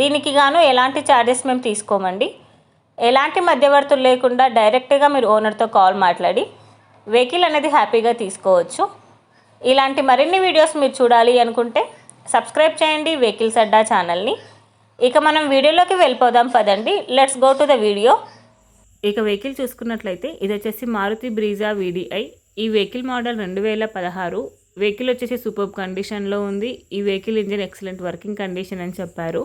దీనికి గాను ఎలాంటి ఛార్జెస్ మేము తీసుకోమండి. ఎలాంటి మధ్యవర్తులు లేకుండా డైరెక్ట్గా మీరు ఓనర్తో కాల్ మాట్లాడి వెహికల్ అనేది హ్యాపీగా తీసుకోవచ్చు. ఇలాంటి మరిన్ని వీడియోస్ మీరు చూడాలి అనుకుంటే సబ్స్క్రైబ్ చేయండి వెహికల్స్ అడ్డా ఛానల్ని ఇక మనం వీడియోలోకి వెళ్ళిపోదాం పదండి. Let's go to the video ఇక వెహికల్ చూసుకున్నట్లయితే ఇది వచ్చేసి మారుతి బ్రీజా వీడిఐ ఈ వెహికల్ మోడల్ రెండు వేల పదహారు. వెహికల్ వచ్చేసి సూపర్ కండిషన్లో ఉంది. ఈ vehicle engine excellent working condition అని చెప్పారు.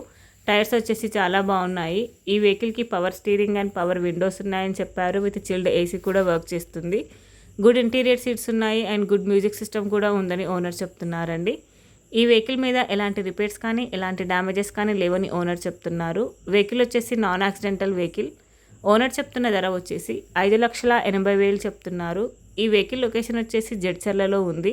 టైర్స్ వచ్చేసి చాలా బాగున్నాయి. ఈ వెహికల్కి power steering and power windows ఉన్నాయని చెప్పారు. విత్ చిల్డ్ ఏసీ కూడా వర్క్ చేస్తుంది. గుడ్ ఇంటీరియర్ సీట్స్ ఉన్నాయి అండ్ గుడ్ మ్యూజిక్ సిస్టమ్ కూడా ఉందని ఓనర్ చెప్తున్నారండి. ఈ వెహికల్ మీద ఎలాంటి రిపేర్స్ కానీ ఎలాంటి డ్యామేజెస్ కానీ లేవని ఓనర్ చెప్తున్నారు. వెహికల్ వచ్చేసి నాన్ యాక్సిడెంటల్ వెహికల్. ఓనర్ చెప్తున్న ధర వచ్చేసి ఐదు లక్షల ఎనభై వేలు చెప్తున్నారు. ఈ వెహికల్ లొకేషన్ వచ్చేసి జడ్చర్లలో ఉంది.